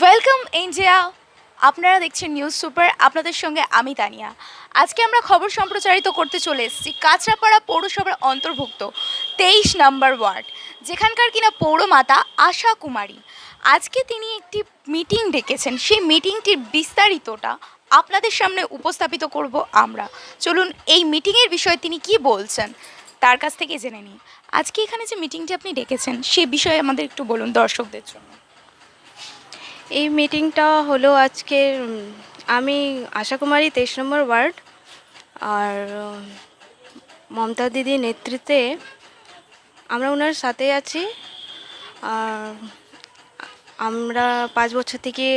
Welcome India আপনারা দেখছেন news super আপনাদের সঙ্গে আমি তানিয়া। আজকে আমরা খবর সম্প্রচারিত করতে চলে এসেছি কাঁচরাপাড়া পৌরসভার অন্তর্ভুক্ত তেইশ নম্বর ওয়ার্ড, যেখানকার কিনা পৌরমাতা আশা কুমারী। আজকে তিনি একটি মিটিং ডেকেছেন। সেই মিটিংটির বিস্তারিতটা আপনাদের সামনে উপস্থাপিত করব আমরা। চলুন, এই মিটিংয়ের বিষয়ে তিনি কি বলছেন, তার কাছ থেকে জেনে নিই। আজকে এখানে যে মিটিংটি আপনি ডেকেছেন, সে বিষয়ে আমাদের একটু বলুন দর্শকদের জন্য। এই মিটিংটা হলো আজকে আমি আশা কুমারী তেইশ নম্বর ওয়ার্ড আর মমতা দিদির নেতৃত্বে আমরা ওনার সাথে আছি। আর, আমরা পাঁচ বছর থেকে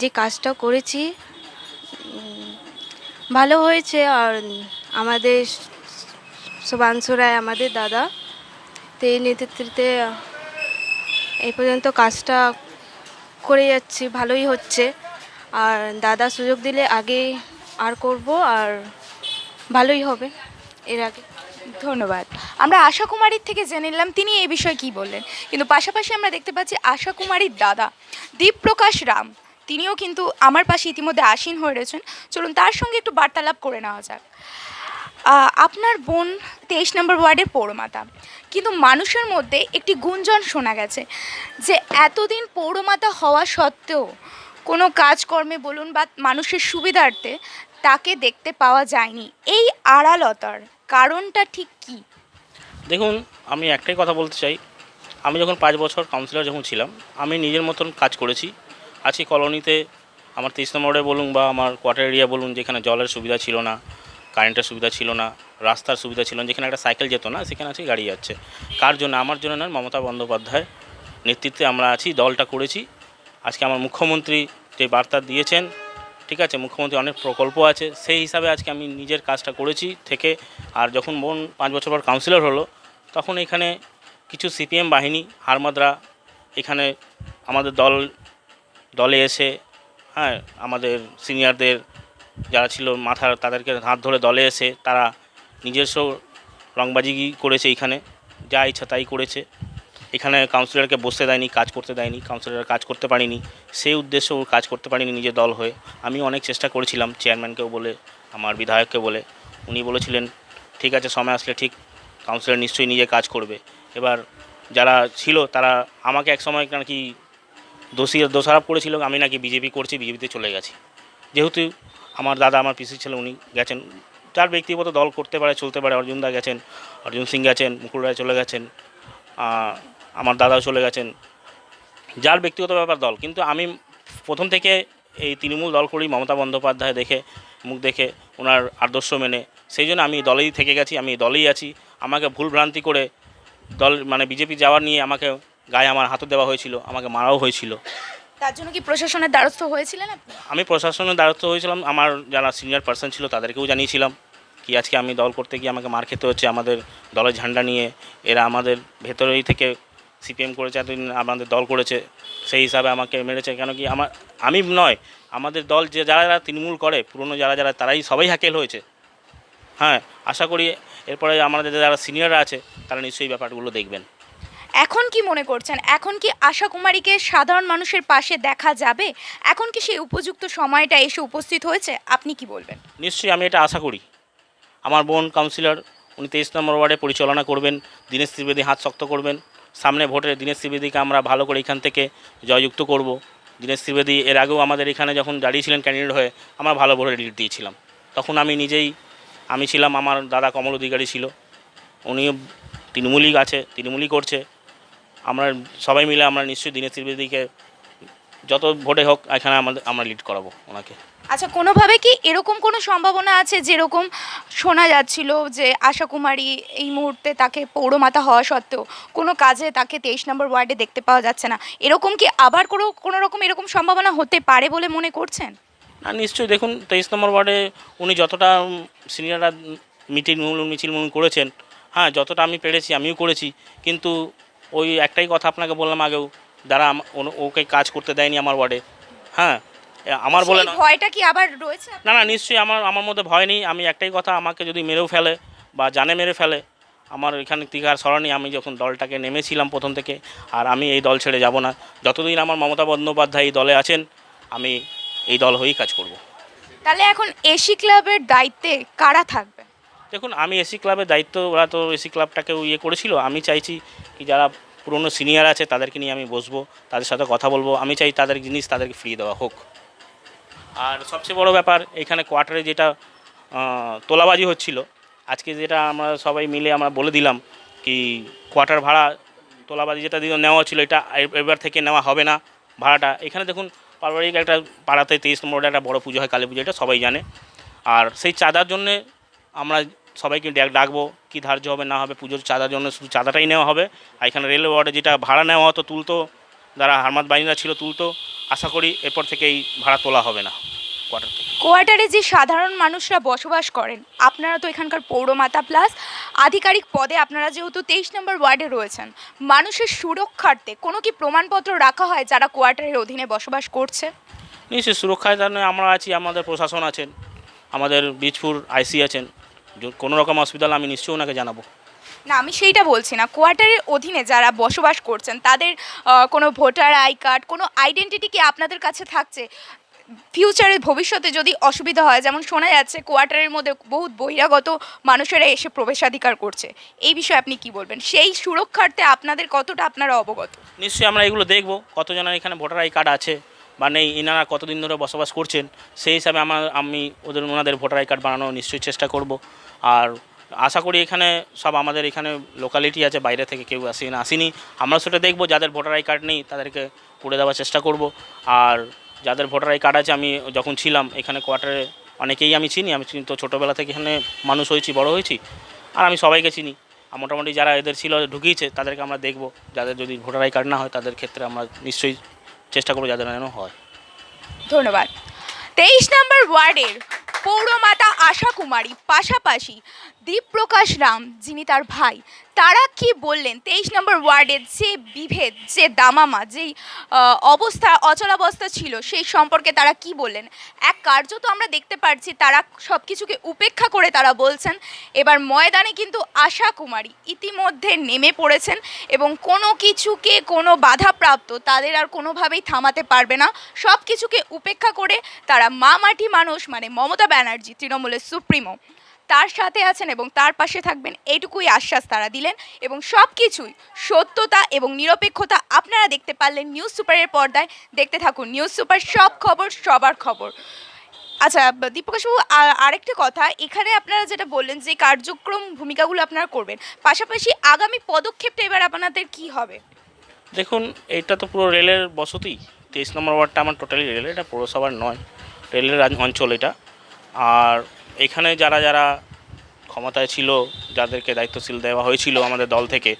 যে কাজটা করেছি ভালো হয়েছে। আর, আমাদের শুভাংশু রায়, আমাদের দাদা তো এই নেতৃত্বে এই পর্যন্ত কাজটা করে যাচ্ছি, ভালোই হচ্ছে। আর দাদা সুযোগ দিলে আগে আর করব আর ভালোই হবে এর আগে। ধন্যবাদ। আমরা আশা কুমারীর থেকে জেনে নিলাম, তিনি এই বিষয়ে কি বললেন। কিন্তু পাশাপাশি আমরা দেখতে পাচ্ছি আশা কুমারীর দাদা, দীপপ্রকাশ রাম। তিনিও কিন্তু আমার পাশে ইতিমধ্যে আসীন হয়ে রয়েছেন। চলুন তার সঙ্গে একটু বার্তালাপ করে নেওয়া যাক। আপনার বোন তেইশ নম্বর ওয়ার্ডের পৌরমাতা। কিন্তু মানুষের মধ্যে একটি গুঞ্জন শোনা গেছে যে এতদিন পৌরমাতা হওয়া সত্ত্বেও কোনো কাজকর্মে বলুন বা মানুষের সুবিধার্থে তাকে দেখতে পাওয়া যায়নি। এই আড়ালতার কারণটা ঠিক কী? দেখুন, আমি একটাই কথা বলতে চাই। আমি যখন পাঁচ বছর কাউন্সিলর যখন ছিলাম, আমি নিজের মতন কাজ করেছি। আজকে কলোনিতে আমার তেইশ নম্বরে বলুন বা আমার কোয়ার্টার এরিয়া বলুন, যেখানে জলের সুবিধা ছিল না কারেন্টের সুবিধা ছিল না, রাস্তার সুবিধা ছিল না, যেখানে একটা সাইকেল যেত না, সেখানে আজকে গাড়ি যাচ্ছে। কার জন্য? আমার জন্য নয়, মমতা বন্দ্যোপাধ্যায় নেতৃত্বে আমরা আছি, দলটা করেছি। আজকে আমার মুখ্যমন্ত্রী যে বার্তা দিয়েছেন, ঠিক আছে, মুখ্যমন্ত্রী অনেক প্রকল্প আছে, সেই হিসাবে আজকে আমি নিজের কাজটা করেছি থেকে। আর যখন বোন পাঁচ বছর পর কাউন্সিলর হলো, তখন এখানে কিছু সিপিএম বাহিনী, হারমাদরা এখানে আমাদের দল, দলে এসে হ্যাঁ আমাদের সিনিয়রদের যারা ছিল মাথার, তাদেরকে হাত ধরে দলে এসে তারা নিজস্ব রংবাজি করেছে এখানে যা ইচ্ছা তাই করেছে। এখানে কাউন্সিলরকে বসতে দেয়নি, কাজ করতে দেয়নি কাউন্সিলর কাজ করতে পারিনি। সেই উদ্দেশ্যে ও কাজ করতে পারিনি নিজের দল হয়ে। আমি অনেক চেষ্টা করেছিলাম চেয়ারম্যানকেও বলে, আমার বিধায়ককে বলে। উনি বলেছিলেন, ঠিক আছে, সময় আসলে ঠিক কাউন্সিলর নিশ্চয়ই নিজে কাজ করবে। এবার যারা ছিল, তারা আমাকে এক সময় নাকি দোষী, দোষারোপ করেছিল। আমি নাকি বিজেপি করছি, বিজেপিতে চলে গেছি। যেহেতু আমার দাদা, আমার পিসি ছেলে, উনি গেছেন। যার ব্যক্তিগত দল করতে পারে, চলতে পারে। অর্জুন দা গেছেন, অর্জুন সিং গেছেন, মুকুল রায় চলে গেছেন আমার দাদাও চলে গেছেন। যার ব্যক্তিগত ব্যাপার দল। কিন্তু আমি প্রথম থেকে এই তৃণমূল দল করি, মমতা বন্দ্যোপাধ্যায় দেখে, মুখ দেখে, ওনার আদর্শ মেনে। সেই জন্য আমি দলেই থেকে গেছি, আমি দলেই আছি। আমাকে ভুল ভ্রান্তি করে দল মানে বিজেপি যাওয়ার নিয়ে আমাকে গায়ে আমার হাতও দেওয়া হয়েছিল, আমাকে মারাও হয়েছিল। তার জন্য কি প্রশাসনের দ্বারস্থ হয়েছিলেন আমি প্রশাসনের দ্বারস্থ হয়েছিলাম। আমার যারা সিনিয়র পার্সন ছিল, তাদেরকেও জানিয়েছিলাম কি আজকে আমি দল করতে গিয়ে আমাকে মার খেতে হচ্ছে, আমাদের দলের ঝান্ডা নিয়ে। এরা আমাদের ভেতরেই থেকে সিপিএম করেছে, এতদিন আমাদের দল করেছে। সেই হিসাবে আমাকে মেরেছে। কেন কি আমার, আমি নয়, আমাদের দল যে, যারা যারা তৃণমূল করে, পুরনো যারা যারা, তারাই সবাই হ্যাকেল হয়েছে। হ্যাঁ আশা করি এরপরে আমাদের যারা সিনিয়ররা আছে, তারা নিশ্চয়ই ব্যাপারগুলো দেখবেন। এখন কি মনে করছেন? এখন কি আশা কুমারীকে সাধারণ মানুষের পাশে দেখা যাবে? এখন কি সেই উপযুক্ত সময়টা এসে উপস্থিত হয়েছে? আপনি কি বলবেন? নিশ্চয়ই আমি এটা আশা করি। আমার বোন কাউন্সিলর, উনি তেইশ নম্বর ওয়ার্ডে পরিচালনা করবেন, দীনেশ ত্রিবেদী হাত শক্ত করবেন। সামনে ভোটে দীনেশ ত্রিবেদীকে আমরা ভালো করে এখান থেকে জয়যুক্ত করব। দীনেশ ত্রিবেদী এর আগেও আমাদের এখানে যখন দাঁড়িয়েছিলেন ক্যান্ডিডেট হয়ে, আমরা ভালো ভোটে লিড দিয়েছিলাম। তখন আমি নিজেই, আমি ছিলাম, আমার দাদা কমল অধিকারী ছিল। উনিও তৃণমূলই আছে, তৃণমূলই করছে। আমরা সবাই মিলে আমরা নিশ্চয়ই দীনেশ ত্রিবেদীকে যত ভোটে হোক এখানে আমাদের আমরা লিড করাবো ওনাকে। আচ্ছা কোনোভাবে কি এরকম কোনো সম্ভাবনা আছে যেরকম শোনা যাচ্ছিল যে আশা কুমারী এই মুহূর্তে তাকে পৌরমাতা হওয়া সত্ত্বেও কোনো কাজে তাকে তেইশ নম্বর ওয়ার্ডে দেখতে পাওয়া যাচ্ছে না? এরকম কি আবার কোনো কোনো রকম এরকম সম্ভাবনা হতে পারে বলে মনে করছেন? না নিশ্চয়ই দেখুন তেইশ নম্বর ওয়ার্ডে উনি যতটা সিনিয়ররা মিটিং মিছিল মুল করেছেন হ্যাঁ যতটা আমি পেরেছি আমিও করেছি কিন্তু ওই একটাই কথা আপনাকে বললাম আগেও যারা ওকে কাজ করতে দেয়নি আমার ওয়ার্ডে। হ্যাঁ আমার বলে। ভয়টা কি আবার রয়েছে না না নিশ্চয়ই আমার আমার মধ্যে ভয় নেই। আমি একটাই কথা আমাকে যদি মেরেও ফেলে বা জানে মেরে ফেলে আমার এখান আর সরানি আমি যখন দলটাকে নেমেছিলাম প্রথম থেকে আর আমি এই দল ছেড়ে যাব না। যতদিন আমার মমতা বন্দ্যোপাধ্যায় এই দলে আছেন আমি এই দল হয়েই কাজ করব। তাহলে এখন এসি ক্লাবের দায়িত্বে কারা থাকবে? দেখুন, আমি এসি ক্লাবের দায়িত্ব, ওরা তো এসি ক্লাবটাকে ইয়ে করেছিল। আমি চাইছি কি যারা পুরনো সিনিয়র আছে, তাদেরকে নিয়ে আমি বসবো, তাদের সাথে কথা বলব। আমি চাই তাদের জিনিস তাদেরকে ফ্রি দেওয়া হোক। আর সবচেয়ে বড় ব্যাপার, এখানে কোয়ার্টারে যেটা তোলাবাজি হচ্ছিল, আজকে যেটা আমরা সবাই মিলে আমরা বলে দিলাম কি কোয়ার্টার ভাড়া তোলাবাজি যেটা নেওয়া ছিল এটা এবার থেকে নেওয়া হবে না ভাড়াটা। এখানে দেখুন, পারিবারিক একটা পাড়াতে তেইশ নম্বরে একটা বড় পুজো হয়, কালী পুজো, এটা সবাই জানে। আর সেই চাঁদার জন্যে আমরা সবাইকে ডাক- ডাকবো কী ধার্য হবে না হবে পুজোর চাঁদার জন্য শুধু চাঁদাটাই নেওয়া হবে। আর এখানে রেল ওয়ার্ডে যেটা ভাড়া নেওয়া হতো তুলতো যারা হারমাত বাহিনীরা ছিল তুলতো আশা করি এরপর থেকে এই ভাড়া তোলা হবে না কোয়ার্টার থেকে। কোয়ার্টারে যে সাধারণ মানুষরা বসবাস করেন আপনারা তো এখানকার পৌরমাতা প্লাস আধিকারিক পদে আপনারা যেহেতু তেইশ নম্বর ওয়ার্ডে রয়েছেন মানুষের সুরক্ষার্থে কোনো কি প্রমাণপত্র রাখা হয় যারা কোয়ার্টারের অধীনে বসবাস করছে? নিশ্চয়ই সুরক্ষার জন্য আমরা আছি আমাদের প্রশাসন আছেন আমাদের বীজপুর আইসি আছেন কোনো রকম অসুবিধা হলে আমি নিশ্চয়ই ওনাকে জানাব। না আমি সেইটা বলছি না। কোয়ার্টারের অধীনে যারা বসবাস করছেন তাদের কোনো ভোটার আই কার্ড কোনো আইডেন্টিটি কি আপনাদের কাছে থাকছে? ফিউচারে ভবিষ্যতে যদি অসুবিধা হয় যেমন শোনা যাচ্ছে কোয়ার্টারের মধ্যে বহুত বহিরাগত মানুষেরা এসে প্রবেশাধিকার করছে। এই বিষয়ে আপনি কি বলবেন? সেই সুরক্ষার্থে আপনাদের কতটা আপনারা অবগত? নিশ্চয়ই আমরা এগুলো দেখব কতজনের এখানে ভোটার আই কার্ড আছে বা নেই ইনারা কতদিন ধরে বসবাস করছেন সেই হিসাবে আমার আমি ওদের ওনাদের ভোটার আই কার্ড বানানোর নিশ্চয়ই চেষ্টা করব। আর আশা করি এখানে সব আমাদের এখানে লোকালিটি আছে, বাইরে থেকে কেউ আসি না, আসেনি। আমরা সেটা দেখব, যাদের ভোটার আই কার্ড নেই তাদেরকে করে দেওয়ার চেষ্টা করব। আর যাদের ভোটার আই কার্ড আছে, আমি যখন ছিলাম, এখানে কোয়ার্টারে অনেকেই আমি চিনি, আমি তো ছোটোবেলা থেকে এখানে মানুষ হয়েছি, বড় হয়েছি, আর আমি সবাইকে চিনি। আর মোটামুটি যারা এদের ছিল, ঢুকিয়েছে, তাদেরকে আমরা দেখব। যাদের যদি ভোটার আই কার্ড না হয়, তাদের ক্ষেত্রে আমরা নিশ্চয়ই চেষ্টা করব, যাদের যেন হয়। ধন্যবাদ। তেইশ নম্বর ওয়ার্ডের পৌরমাতা আশা কুমারী পাশাপাশি দীপপ্রকাশ রাম যিনি তার ভাই তারা কি বললেন? তেইশ নম্বর ওয়ার্ডের যে বিভেদ, যে দামামা, যেই অবস্থা, অচলাবস্থা ছিল, সেই সম্পর্কে তারা কি বললেন? এক কার্য তো আমরা দেখতে পাচ্ছি তারা সব কিছুকে উপেক্ষা করে তারা বলছেন, এবার ময়দানে কিন্তু আশা কুমারী ইতিমধ্যে নেমে পড়েছেন এবং কোনো কিছুকে কোনো বাধাপ্রাপ্ত তাদের আর কোনোভাবেই থামাতে পারবে না। সব কিছুকে উপেক্ষা করে তারা মা মাটি মানুষ মানে মমতা ব্যানার্জি, তৃণমূলের সুপ্রিমো তার সাথে আছেন এবং তার পাশে থাকবেন এইটুকুই আশ্বাস তারা দিলেন এবং সব কিছুই সত্যতা এবং নিরপেক্ষতা আপনারা দেখতে পারলেন নিউজ সুপারের পর্দায়। দেখতে থাকুন নিউজ সুপার সব খবর, সবার খবর। আচ্ছা দীপকাশবাবু আরেকটা কথা, এখানে আপনারা যেটা বললেন যে কার্যক্রম ভূমিকাগুলো আপনারা করবেন, পাশাপাশি আগামী পদক্ষেপটা এবার আপনাদের কি হবে? দেখুন, এটা তো পুরো রেলের বসতি, তেইশ নম্বর ওয়ার্ডটা আমার টোটালি রেল এটা পৌরসভার নয়, রেলের অঞ্চল এটা। আর এখানে যারা যারা ক্ষমতায় ছিল, যাদেরকে দায়িত্বশীল দেওয়া হয়েছিল আমাদের দল থেকে,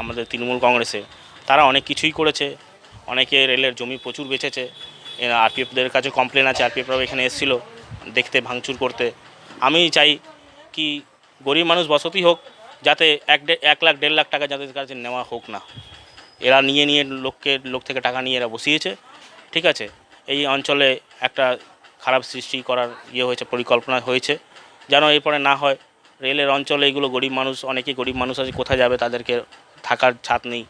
আমাদের তৃণমূল কংগ্রেসে, তারা অনেক কিছুই করেছে। অনেকে রেলের জমি প্রচুর বেচেছে। আরপিএফদের কাছে কমপ্লেন আছে, আরপিএফরাও এখানে এসেছিল দেখতে, ভাঙচুর করতে। আমি চাই কি গরিব মানুষ বসতি হোক, যাতে এক এক লাখ, দেড় লাখ টাকা যাদের কাছে নেওয়া হোক না। এরা নিয়ে নিয়ে লোককে, লোক থেকে টাকা নিয়ে এরা বসিয়েছে। ঠিক আছে, এই অঞ্চলে একটা খারাপ সৃষ্টি করার ইয়ে হয়েছে, পরিকল্পনা হয়েছে। যেন এরপরে না হয় রেলের অঞ্চলে এগুলো গরিব মানুষ অনেকেই গরিব মানুষ আছে, কোথায় যাবে তাদেরকে থাকার ছাদ নেই।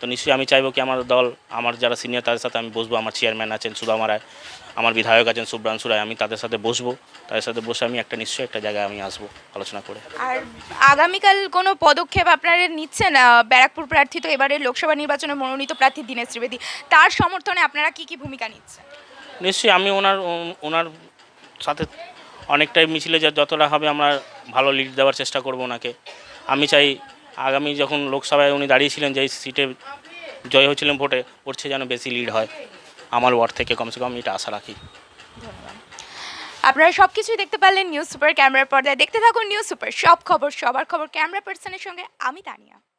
তো নিশ্চয়ই আমি চাইব কি আমার দল, আমার যারা সিনিয়র তাদের সাথে আমি বসবো, আমার চেয়ারম্যান আছেন সুদামা রায়, আমার বিধায়ক আছেন সুব্রাংশু রায়, আমি তাদের সাথে বসবো। তাদের সাথে বসে আমি একটা নিশ্চয়ই একটা জায়গায় আমি আসব আলোচনা করে। আর আগামীকাল কোনো পদক্ষেপ আপনারা নিচ্ছেন? ব্যারাকপুর প্রার্থী তো এবারে লোকসভা নির্বাচনে মনোনীত প্রার্থী দীনেশ ত্রিবেদী। তার সমর্থনে আপনারা কি কি ভূমিকা নিচ্ছেন? নিশ্চয়ই আমি ওনার ওনার সাথে অনেকটাই মিছিলে যা- যতটা হবে আমরা ভালো লিড দেওয়ার চেষ্টা করব ওনাকে। আমি চাই আগামী যখন লোকসভায় উনি দাঁড়িয়েছিলেন যে সিটে জয় হয়েছিলেন ভোটে, ওর চেয়ে যেন বেশি লিড হয়। আমার ওয়ার্ড থেকে কমসে কম এটা আশা রাখি। আপনারা সব কিছুই দেখতে পারলেন নিউজ সুপার ক্যামেরার পর্দায়। দেখতে থাকুন নিউজ সুপার, সব খবর সবার খবর ক্যামেরা পার্সনের সঙ্গে। আমি তানিয়া।